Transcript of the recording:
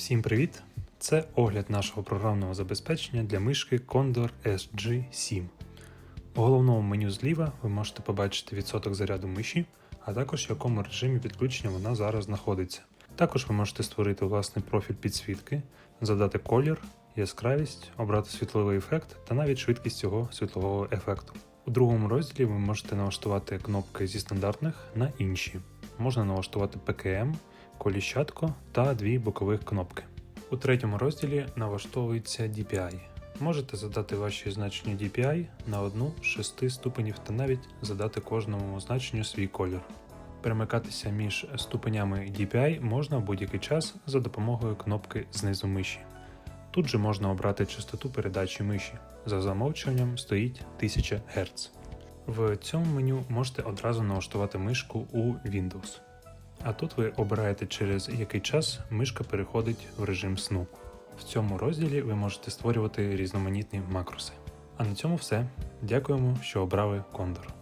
Всім привіт! Це огляд нашого програмного забезпечення для мишки Condor SG7. У головному меню зліва ви можете побачити відсоток заряду миші, а також в якому режимі підключення вона зараз знаходиться. Також ви можете створити власний профіль підсвітки, задати колір, яскравість, обрати світловий ефект та навіть швидкість цього світлового ефекту. У другому розділі ви можете налаштувати кнопки зі стандартних на інші. Можна налаштувати PKM, коліщатко та дві бокових кнопки. У третьому розділі налаштовується DPI. Можете задати ваші значення DPI на одну з шести ступенів та навіть задати кожному значенню свій колір. Перемикатися між ступенями DPI можна в будь-який час за допомогою кнопки знизу миші. Тут же можна обрати частоту передачі миші. За замовчуванням стоїть 1000 Гц. В цьому меню можете одразу налаштувати мишку у Windows. А тут ви обираєте через який час мишка переходить в режим сну. В цьому розділі ви можете створювати різноманітні макроси. А на цьому все. Дякуємо, що обрали Condor.